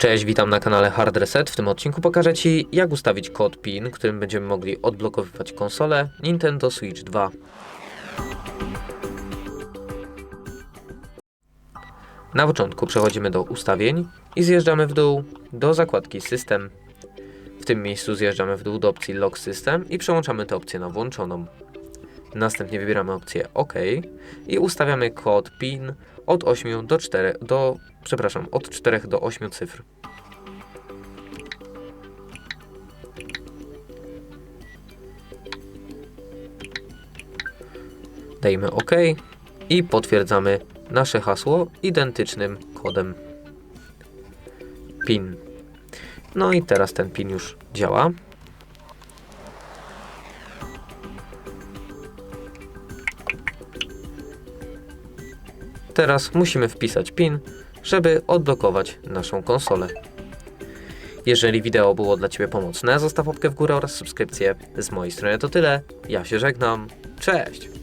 Cześć, witam na kanale Hard Reset. W tym odcinku pokażę Ci, jak ustawić kod PIN, którym będziemy mogli odblokowywać konsolę Nintendo Switch 2. Na początku przechodzimy do ustawień i zjeżdżamy w dół do zakładki System. W tym miejscu zjeżdżamy w dół do opcji Lock System i przełączamy tę opcję na włączoną. Następnie wybieramy opcję OK i ustawiamy kod PIN od 8 do 4 do przepraszam, od 4 do 8 cyfr. Dajmy OK i potwierdzamy nasze hasło identycznym kodem PIN. No i teraz ten PIN już działa. Teraz musimy wpisać PIN, żeby odblokować naszą konsolę. Jeżeli wideo było dla Ciebie pomocne, zostaw łapkę w górę oraz subskrypcję. Z mojej strony to tyle. Ja się żegnam. Cześć!